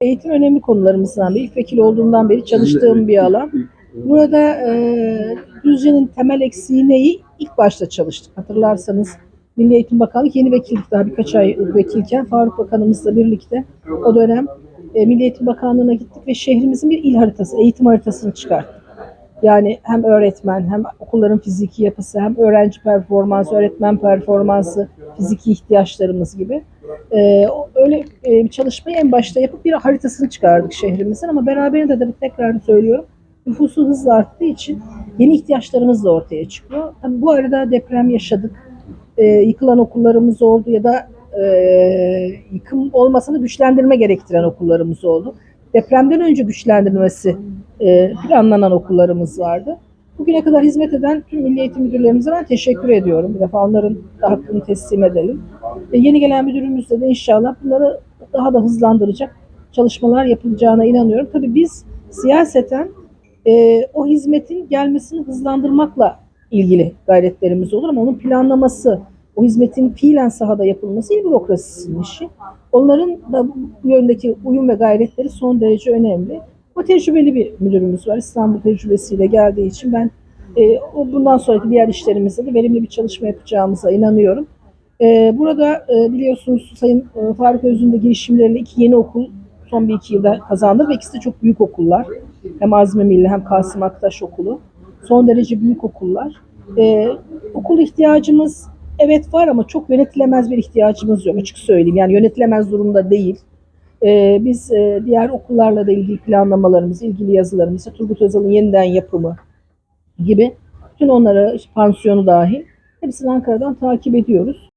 Eğitim önemli konularımızdan biri. İlk vekil olduğumdan beri çalıştığım bir alan. Burada e, Düzce'nin temel eksiği neyi? İlk başta çalıştık. Hatırlarsanız Milli Eğitim Bakanlık yeni vekillik daha birkaç ay vekilken Faruk Bakanımızla birlikte o dönem e, Milli Eğitim Bakanlığı'na gittik ve şehrimizin bir il haritası, eğitim haritasını çıkarttık. Yani hem öğretmen hem okulların fiziki yapısı hem öğrenci performansı, öğretmen performansı, fiziki ihtiyaçlarımız gibi. Ee, öyle e, bir çalışmayı en başta yapıp bir haritasını çıkardık şehrimizin ama beraberinde de tekrar söylüyorum nüfusu hızla arttığı için yeni ihtiyaçlarımız da ortaya çıkıyor. Tabii bu arada deprem yaşadık. Ee, yıkılan okullarımız oldu ya da e, yıkım olmasını güçlendirme gerektiren okullarımız oldu. Depremden önce güçlendirilmesi e, planlanan okullarımız vardı. Bugüne kadar hizmet eden tüm milli eğitim müdürlerimize ben teşekkür ediyorum. Bir defa onların da hakkını teslim edelim. Ve yeni gelen müdürümüzle de inşallah bunları daha da hızlandıracak çalışmalar yapılacağına inanıyorum. Tabii biz siyaseten e, o hizmetin gelmesini hızlandırmakla ilgili gayretlerimiz olur ama onun planlaması, o hizmetin fiilen sahada yapılması il bürokrasisinin işi. Onların da bu yöndeki uyum ve gayretleri son derece önemli. O tecrübeli bir müdürümüz var. İstanbul tecrübesiyle geldiği için ben e, o bundan sonraki diğer işlerimizde de verimli bir çalışma yapacağımıza inanıyorum. E, burada e, biliyorsunuz Sayın e, Faruk Öz'ün de girişimleriyle iki yeni okul son bir iki yılda kazandı ve ikisi de çok büyük okullar. Hem Azmi Milli hem Kasım Aktaş Okulu. Son derece büyük okullar. E, okul ihtiyacımız evet var ama çok yönetilemez bir ihtiyacımız yok açık söyleyeyim. Yani yönetilemez durumda değil. Ee, biz e, diğer okullarla da ilgili planlamalarımız, ilgili yazılarımızı, Turgut Özal'ın yeniden yapımı gibi bütün onlara pansiyonu dahil hepsini Ankara'dan takip ediyoruz.